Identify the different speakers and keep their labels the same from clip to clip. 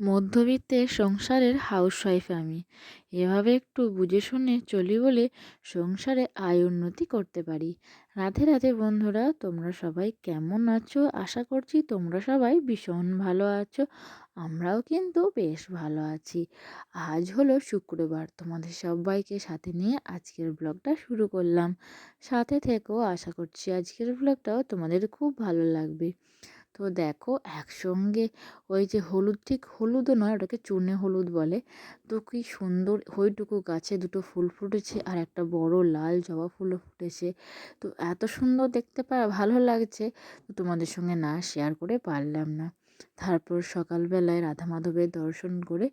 Speaker 1: মধ্যবিত্তের সংসারের হাউসওয়াইফ আমি। এভাবে একটু বুঝে শুনে চলি বলে সংসারে আয় উন্নতি করতে পারি। রাধে রাধে বন্ধুরা, তোমরা সবাই কেমন আছো? আশা করছি তোমরা সবাই ভীষণ ভালো আছো। আমরাও কিন্তু বেশ ভালো আছি। আজ হলো শুক্রবার, তোমাদের সবাইকে সাথে নিয়ে আজকের ব্লগটা শুরু করলাম। সাথে থেকেও আশা করছি আজকের ব্লগটাও তোমাদের খুব ভালো লাগবে। তো দেখো একসঙ্গে ওই যে হলুদ, ঠিক হলুদও নয়, ওটাকে চুনে হলুদ বলে। তো কি সুন্দর ওইটুকু গাছে দুটো ফুল ফুটেছে আর একটা বড় লাল জবা ফুলও ফুটেছে। তো এত সুন্দর দেখতে পা ভালো লাগছে। তো তোমাদের সঙ্গে না শেয়ার করে পারলাম না। তারপর সকালবেলায় রাধা মাধবের দর্শন করে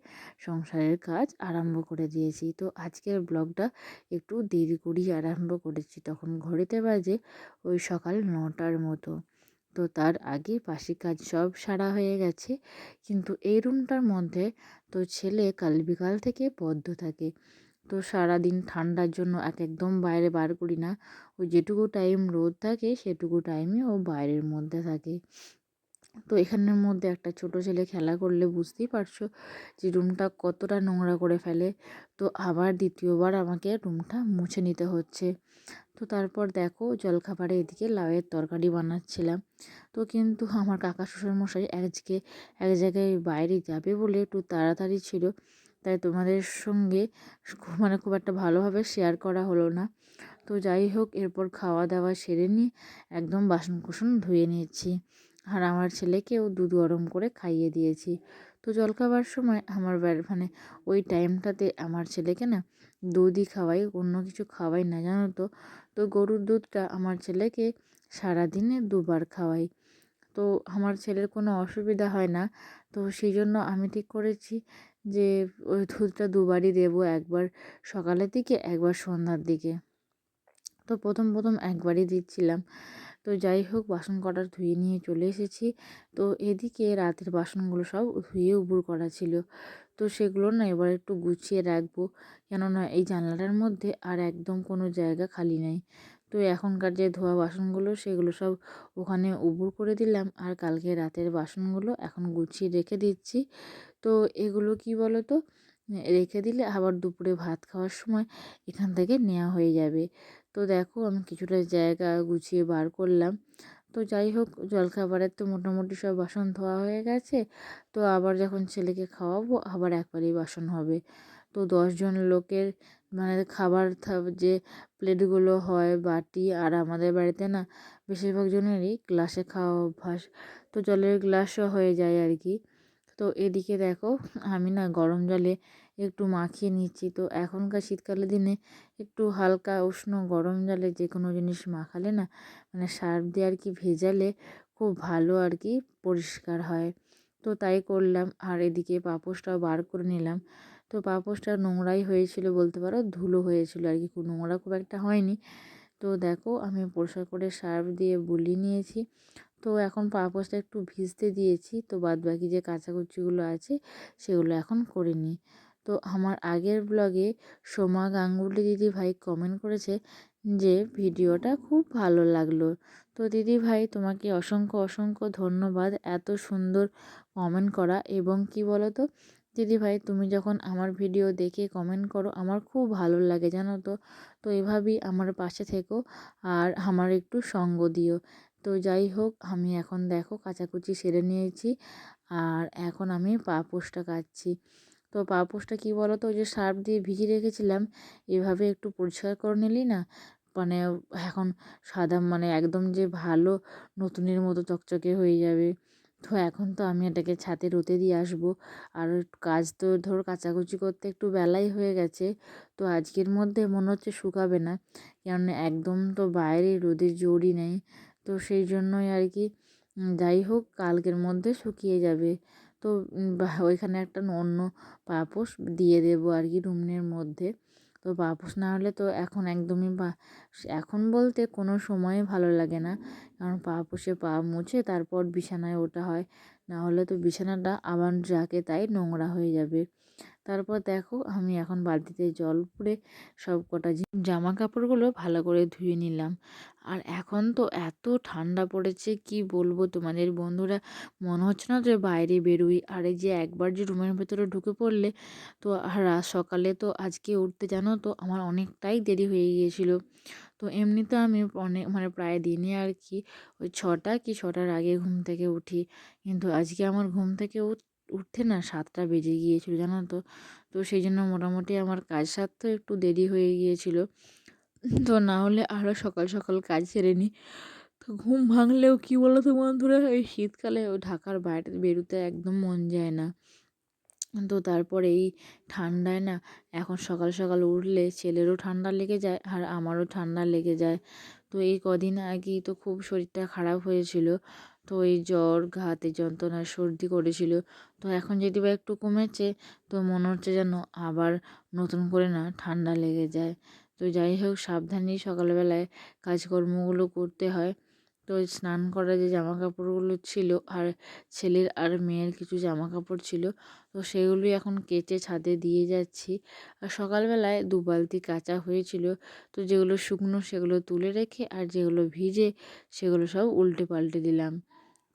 Speaker 1: সংসারের কাজ আরম্ভ করে দিয়েছি। তো আজকের ব্লগটা একটু দেরি করেই আরম্ভ করেছি, তখন ঘড়িতে বাজে ওই সকাল নটার মতো। তো তার আগে বাসি কাজ সব সারা হয়ে গেছে। কিন্তু এই রুমটার মধ্যে তো ছেলে কাল বিকাল থেকে বদ্ধ থাকে। তো সারাদিন ঠান্ডার জন্য এক একদম বাইরে বার করি না। ও যেটুকু টাইম রোদ থাকে, সেটুকু টাইমে ও বাইরের মধ্যে থাকে। তো এখানের মধ্যে একটা ছোট ছেলে খেলা করলে বুঝতেই পারছ যে রুমটা কতটা নোংরা করে ফেলে। তো আবার দ্বিতীয়বার আমাকে রুমটা মুছে নিতে হচ্ছে। তো তারপর দেখো জলখাবারে এদিকে লাউয়ের তরকারি বানাচ্ছিলাম। তো কিন্তু আমার কাকা শ্বশুরমশাই আজকে এক জায়গায় বাইরে যাবে বলে একটু তাড়াতাড়ি ছিল। তাই তোমাদের সঙ্গে মানে খুব একটা ভালোভাবে শেয়ার করা হলো না। তো যাই হোক, এরপর খাওয়া দাওয়া সেরে নিয়ে একদম বাসন কুসন ধুয়ে নিয়েছি। আর আমার ছেলেকেও দুধ গরম করে খাইয়ে দিয়েছি। তো জল খাবার সময় আমার মানে ওই টাইমটাতে আমার ছেলেকে না দুধই খাওয়াই, অন্য কিছু খাওয়াই না, জানো তো? তো গরুর দুধটা আমার ছেলেকে সারাদিনে দুবার খাওয়াই। তো আমার ছেলের কোনো অসুবিধা হয় না। তো সেই জন্য আমি ঠিক করেছি যে ওই দুধটা দুবারই দেবো একবার সকালের দিকে, একবার সন্ধ্যার দিকে। তো প্রথম প্রথম একবারই দিচ্ছিলাম। তো যাই হোক, বাসন কটা ধুয়ে নিয়ে চলে এসেছি। তো এদিকে রাতের বাসনগুলো সব ধুয়ে উবুর করা ছিল। তো সেগুলো না এবার একটু গুছিয়ে রাখব। কেননা এই জানলাটার মধ্যে আর একদম কোনো জায়গা খালি নেই। তো এখনকার যে ধোয়া বাসনগুলো, সেগুলো সব ওখানে উবুর করে দিলাম। আর কালকে রাতের বাসনগুলো এখন গুছিয়ে রেখে দিচ্ছি। তো এগুলো কি বলো তো রেখে দিলে আবার দুপুরে ভাত খাওয়ার সময় এখান থেকে নেওয়া হয়ে যাবে। তো দেখো আমি কিছুটা জায়গা গুছিয়ে বার করলাম। তো যাই হোক, জলখাবারের তো মোটামুটি সব বাসন ধোয়া হয়ে গেছে। তো আবার যখন ছেলেকে খাওয়াবো, আবার একবারই বাসন হবে। তো দশজন লোকের মানে খাবার যে প্লেটগুলো হয়, বাটি আর আমাদের বাড়িতে না বেশিরভাগ জনেরই গ্লাসে খাওয়া অভ্যাস। তো জলের গ্লাসও হয়ে যায় আর কি। তো এদিকে দেখো, আমি না গরম জলে একটু মাখিয়ে নিচ্ছি। তো এখনকার শীতকালের দিনে একটু হালকা উষ্ণ গরম জলে যে কোনো জিনিস মাখালে না মানে সার্ফ দিয়ে আর কি ভেজালে খুব ভালো আর কি পরিষ্কার হয়। তো তাই করলাম। আর এদিকে পাপোশটাও বার করে নিলাম। তো পাপোশটা নোংরাই হয়েছিল বলতে পারো, ধুলো হয়েছিল আর কি। খুব নোংরা খুব একটা হয়নি। তো দেখো আমি পরিষ্কার করে সার্ফ দিয়ে বুলিয়ে নিয়েছি। তো এখন পাপোশটা একটু ভিজতে দিয়েছি। তো বাদ বাকি যে কাচাকুচিগুলো আছে, সেগুলো এখন করে নিই। তো আমার আগের ব্লগে সোমা গাঙ্গুলি দিদি ভাই কমেন্ট করেছে যে, ভিডিওটা খুব ভালো লাগল। তো দিদি ভাই, তোমাকে অসংখ্য অসংখ্য ধন্যবাদ এত সুন্দর কমেন্ট করা। এবং কি বলো তো দিদি ভাই তুমি যখন আমার ভিডিও দেখে কমেন্ট করো, আমার খুব ভালো লাগে, জানো তো? তো এভাবেই আমার পাশে থেকো আর আমার একটু সঙ্গ দিও। তো যাই হোক, আমি এখন দেখো কাচাকুচি সেরে নিয়েছি আর এখন আমি পাপোশটা কাচ্ছি। তো পাপোশটা কী বলো তো ওই যে সার্ফ দিয়ে ভিজিয়ে রেখেছিলাম, এভাবে একটু পরিষ্কার করে নিলি না? মানে এখন সাদা মানে একদম যে ভালো নতুনের মতো চকচকে হয়ে যাবে। তো এখন তো আমি এটাকে ছাতে রোদে দিয়ে আসব। আর কাজ তো ধর কাচাকুচি করতে একটু বেলাই হয়ে গেছে। তো আজকের মধ্যে মনে হচ্ছে শুকাবে না। কেননা একদম তো বাইরে রোদের জোরই নেই। তো সেই জন্যই আর কি যাই হোক কালকের মধ্যে শুকিয়ে যাবে। তো ওইখানে একটা অন্য পাপোশ দিয়ে দেবো আর কি রুমের মধ্যে। তো পাপোশ না হলে তো এখন একদমই এখন বলতে কোনো সময় ভালো লাগে না। কারণ পাপোশে পা মুছে তারপর বিছানায় ওটা হয়। না হলে তো বিছানাটা আবার যাকে তাই নোংরা হয়ে যাবে। তারপর দেখো আমি এখন বালতিতে জল পুড়ে সব কটা জামা কাপড়গুলো ভালো করে ধুয়ে নিলাম। আর এখন তো এত ঠান্ডা পড়েছে, কি বলব তোমাদের বন্ধুরা? মনে হচ্ছে না যে বাইরে বেরোই। আর এই যে একবার যে রুমের ভেতরে ঢুকে পড়লে, তো রাত সকালে তো আজকে উঠতে জানো তো আমার অনেকটাই দেরি হয়ে গিয়েছিল। তো এমনিতে আমি অনেক মানে প্রায় দিনই আর কি ওই ছটা কি ছটার আগে ঘুম থেকে উঠি। কিন্তু আজকে আমার ঘুম থেকে উঠতে না সাতটা বেজে গিয়েছিল, জানো তো? তো সেই জন্য মোটামুটি আমার কাজ সারতেও একটু দেরি হয়ে গিয়েছিল। তো না হলে আরও সকাল সকাল কাজ সেরে নিই তো ঘুম ভাঙলেও কী বলো তো বন্ধুরা? এই শীতকালে ঢাকার বাইরে বেরোতে একদম মন যায় না। তো তারপরে এই ঠান্ডায় না এখন সকাল সকাল উঠলে ছেলেরও ঠান্ডা লেগে যায় আর আমারও ঠান্ডা লেগে যায়। তো এই কদিন আগেই তো খুব শরীরটা খারাপ হয়েছিল। তো এই জ্বর, ঘাতে যন্ত্রণা, সর্দি করেছিল। তো এখন যদি বা একটু কমেছে, তো মনে হচ্ছে যেন আবার নতুন করে না ঠান্ডা লেগে যায়। তো যাই হোক সাবধানেই সকালবেলায় কাজকর্মগুলো করতে হয়। তো স্নান করা যে জামা কাপড়গুলো ছিল আর ছেলের আর মেয়ের কিছু জামা কাপড় ছিল, তো সেগুলোই এখন কেচে ছাদে দিয়ে যাচ্ছি। আর সকালবেলায় দু বালতি কাঁচা হয়েছিল, তো যেগুলো শুকনো সেগুলো তুলে রেখে আর যেগুলো ভিজে সেগুলো সব উল্টে পাল্টে দিলাম।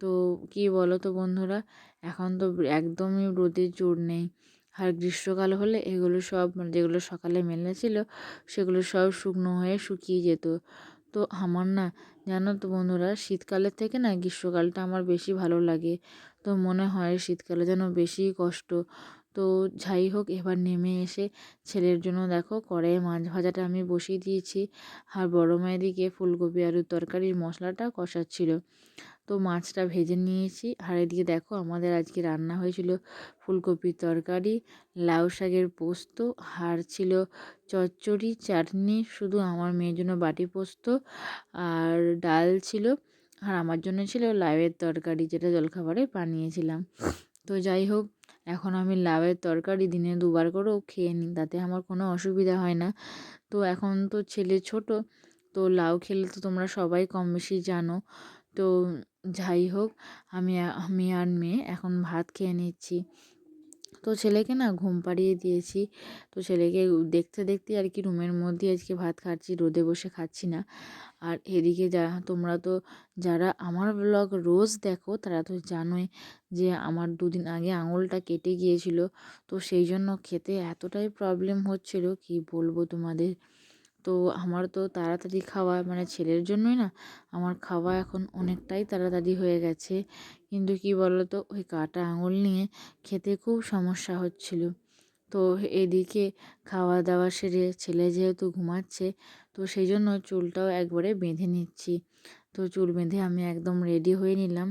Speaker 1: তো কী বলো তো বন্ধুরা? এখন তো একদমই রোদের জোর নেই। আর গ্রীষ্মকাল হলে এগুলো সব মানে যেগুলো সকালে মেলে ছিল, সেগুলো সব শুকনো হয়ে শুকিয়ে যেত। তো আমার না, জানো তো বন্ধুরা, শীতকালের থেকে না গ্রীষ্মকালটা আমার বেশি ভালো লাগে। তো মনে হয় শীতকালে যেন বেশি কষ্ট। তো যাই হোক, এবার নেমে এসে ছেলের জন্য দেখো কড়াইয়ে মাছ ভাজাটা আমি বসিয়ে দিয়েছি। আর বড় মায়ের দিকে ফুলকপি, আলুর তরকারির মশলাটা কষাচ্ছিল। তো মাছটা ভেজে নিয়েছি। আর এদিকে দেখো আমাদের আজকে রান্না হয়েছিল ফুলকপির তরকারি, লাউ শাকের পোস্ত, আর ছিল চচ্চড়ি, চাটনি, শুধু আমার মেয়ের জন্য বাটি পোস্ত আর ডাল ছিল। আর আমার জন্য ছিল লাউয়ের তরকারি, যেটা জলখাবারে বানিয়েছিলাম। তো যাই হোক এখন আমি লাভের তরকারি দিনে দুবার করেও খেয়ে নিই, তাতে আমার কোনো অসুবিধা হয় না। তো এখন তো ছেলে ছোট, তো লাউ খেলে তো তোমরা সবাই কম বেশি জানো। তো যাই হোক, আমি আমি আর মেয়ে এখন ভাত খেয়ে নিচ্ছি। তো ছেলেকে না ঘুম পাড়িয়ে দিয়েছি। তো ছেলেকে দেখতে দেখতে আর কি রুমের মধ্যে আজকে ভাত খাচ্ছি, রোদে বসে খাচ্ছি না। আর এদিকে যা, তোমরা তো যারা আমার ব্লগ রোজ দেখো, তারা তো জানোই যে আমার দুদিন আগে আঙুলটা কেটে গিয়েছিল। তো সেই জন্য খেতে এতটাই প্রবলেম হচ্ছিল, কি বলব তোমাদের? তো আমার তো তাড়াতাড়ি খাওয়া মানে ছেলের জন্যই না, আমার খাওয়া এখন অনেকটাই তাড়াতাড়ি হয়ে গেছে। কিন্তু কি বলো তো ওই কাটা আঙুল নিয়ে খেতে খুব সমস্যা হচ্ছিল। তো এদিকে খাওয়া দাওয়া সেরে ছেলে যেহেতু ঘুমাচ্ছে, তো সেই জন্য চুলটাও একবারে বেঁধে নিচ্ছি। তো চুল বেঁধে আমি একদম রেডি হয়ে নিলাম।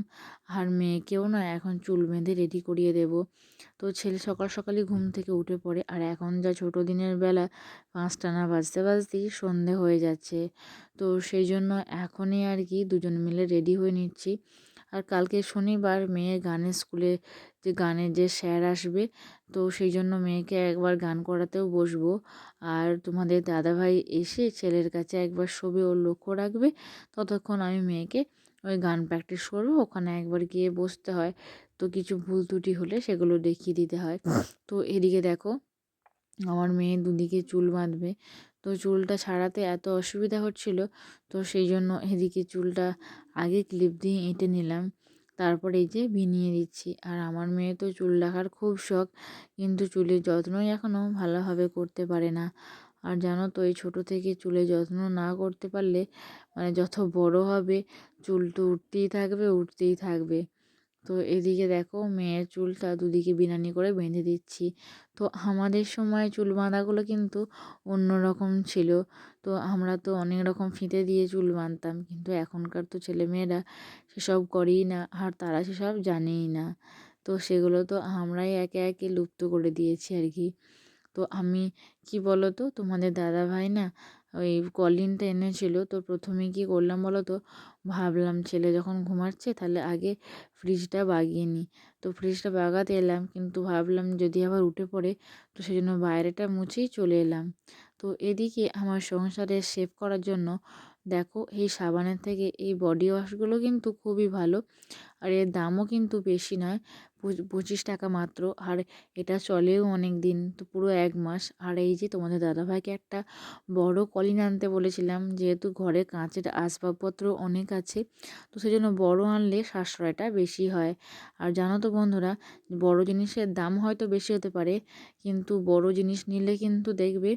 Speaker 1: আর মেয়েকেও না এখন চুল বেঁধে রেডি করিয়ে দেব। তো ছেলে সকাল সকালই ঘুম থেকে উঠে পড়ে। আর এখন যা ছোটো দিনের বেলা, পাঁচটা না বাজতে বাজতেই সন্ধে হয়ে যাচ্ছে। তো সেই জন্য এখনই আর কি দুজন মিলে রেডি হয়ে নিচ্ছি। আর কালকে শনিবার মেয়ে গানের স্কুলে যে গানের যে স্যার আসবে, তো সেই জন্য মেয়েকে একবার গান করাতেও বসবো। আর তোমাদের দাদাভাই এসে ছেলের কাছে একবার শোবে ওর লক্ষ্য রাখবে। ততক্ষণ আমি মেয়েকে ওই গান প্র্যাকটিস করব, ওখানে একবার গিয়ে বসতে হয়। তো কিছু ভুল ত্রুটি হলে সেগুলো দেখিয়ে দিতে হয়। তো এদিকে দেখো, আমার মেয়ে দুদিকে চুল বাঁধবে। তো চুলটা ছাড়াতে এত অসুবিধা হচ্ছিল, তো সেই জন্য এদিকে চুলটা আগে ক্লিপ দিয়ে এঁটে নিলাম। তারপর এই যে বিনিয়ে দিচ্ছি। আর আমার মেয়ে তো চুল রাখার খুব শখ, কিন্তু চুলের যত্নই এখনও ভালোভাবে করতে পারে না। আর জানো তো, এই ছোটো থেকে চুলের যত্ন না করতে পারলে মানে যত বড় হবে, চুল তো উঠতেই থাকবে উঠতেই থাকবে। তো এদিকে দেখো মেয়ের চুলটা দুদিকে বিনানি করে বেঁধে দিচ্ছি। তো আমাদের সময় চুল বাঁধাগুলো কিন্তু অন্য রকম ছিল। তো আমরা তো অনেক রকম ফিতে দিয়ে চুল বাঁধতাম, কিন্তু এখনকার তো ছেলেমেয়েরা সেসব করেই না, আর তারা সেসব জানেই না। তো সেগুলো তো আমরাই একে একে লুপ্ত করে দিয়েছি আর কি। তো আমি কি বলো তো তোমাদের দাদা ভাই না ওই কলিনটা এনেছিল। তো প্রথমে কি করলাম বলো তো ভাবলাম ছেলে যখন ঘুমাচ্ছে তাহলে আগে ফ্রিজটা বাগিয়ে নিই। তো ফ্রিজটা বাগাতে এলাম কিন্তু ভাবলাম যদি আবার উঠে পড়ে তো সেজন্য বাইরেটা মুছেই চলে এলাম। তো এদিকে আমার সংসারে সেভ করার জন্য দেখো এই সাবানের থেকে এই বডি ওয়াশগুলো কিন্তু খুবই ভালো। আর এর দামও কিন্তু বেশি নয় পঁচিশ টাকা মাত্র। আর এটা চলেও অনেক দিন তো পুরো এক মাস। আর এই যে তোমাদের দাদাভাইকে একটা বড় কলিন আনতে বলেছিলাম, যেহেতু ঘরে কাঁচের আসবাবপত্র অনেক আছে, তো সেই জন্য বড় আনলে সাশ্রয়টা বেশি হয়। আর জানো তো বন্ধুরা, বড় জিনিসের দাম হয়তো বেশি হতে পারে, কিন্তু বড় জিনিস নিলে কিন্তু দেখবে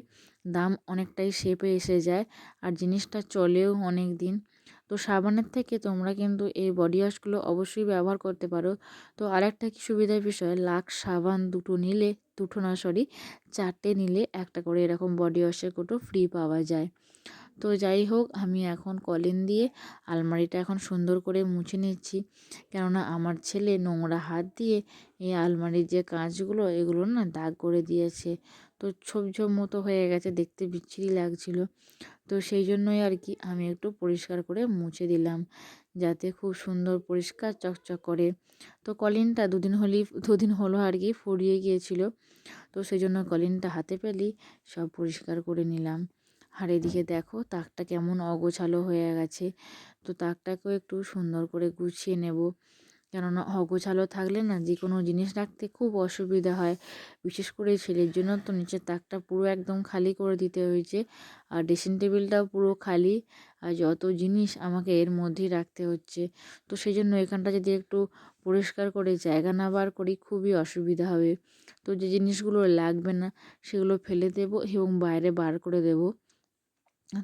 Speaker 1: দাম অনেকটাই শেপে এসে যায় আর জিনিসটা চলেও অনেক দিন তো সাবানের থেকে তোমরা কিন্তু এই বডি ওয়াশগুলো অবশ্যই ব্যবহার করতে পারো। তো আরেকটা কি সুবিধার বিষয়? লাখ সাবান দুটো নিলে, দুটো না সরি চারটে নিলে একটা করে এরকম বডি ওয়াশের কোটো ফ্রি পাওয়া যায়। তো যাই হোক, আমি এখন কলিন দিয়ে আলমারিটা এখন সুন্দর করে মুছে নিচ্ছি। কেননা আমার ছেলে নোংরা হাত দিয়ে এই আলমারির যে কাঁচগুলো, এগুলো না দাগ করে দিয়েছে। তো ছোপ ছোপ মতো হয়ে গেছে, দেখতে বিচ্ছিরি লাগছিল। তো সেই জন্যই আর কি আমি একটু পরিষ্কার করে মুছে দিলাম, যাতে খুব সুন্দর পরিষ্কার চকচক করে। তো কলিনটা দুদিন হলেই দুদিন হলো আর কি ফুরিয়ে গিয়েছিল। তো সেই জন্য কলিনটা হাতে পেলেই সব পরিষ্কার করে নিলাম। আর এদিকে দেখো তাকটা কেমন অগোছালো হয়ে গেছে। তো তাকটাকেও একটু সুন্দর করে গুছিয়ে নেব। কেননা অগোছালো থাকলে না যে কোনো জিনিস রাখতে খুব অসুবিধা হয়। বিশেষ করে ছেলের জন্য তো নিচের তাকটা পুরো একদম খালি করে দিতে হয়েছে। আর ড্রেসিং টেবিলটাও পুরো খালি। আর যত জিনিস আমাকে এর মধ্যেই রাখতে হচ্ছে। তো সেই জন্য এখানটা যদি একটু পরিষ্কার করে জায়গা না বার করি খুবই অসুবিধা হবে। তো যে জিনিসগুলো লাগবে না সেগুলো ফেলে দেবো এবং বাইরে বার করে দেবো।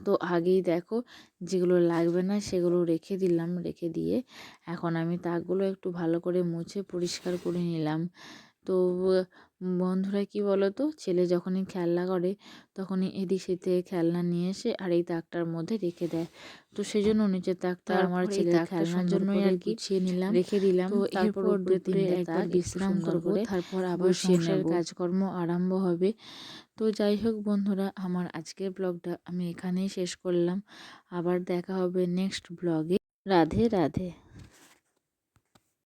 Speaker 1: তো আগেই দেখো যেগুলো লাগবে না সেগুলো রেখে দিলাম রেখে দিয়ে এখন আমি তাকগুলো একটু ভালো করে মুছে পরিষ্কার করে নিলাম। তো বন্ধুরা কি বলো তো ছেলে যখনই খেলনা করে তখনই এদিক সেদিক খেলনা নিয়ে এসে আর এই তাকটার মধ্যে রেখে দেয়। তো সেই জন্য নিচের তাকটা আমার ছেলে খেলনার জন্যই আর কি গুছিয়ে নিলাম। রেখে দিলাম। তো এরপর দুপুরে একবার বিশ্রাম করব। তারপর আবার সংসারের কাজকর্ম আরম্ভ হবে। তো যাই হোক বন্ধুরা, আমার আজকের ব্লগটা আমি এখানেই শেষ করলাম। আবার দেখা হবে নেক্সট ব্লগে। রাধে রাধে।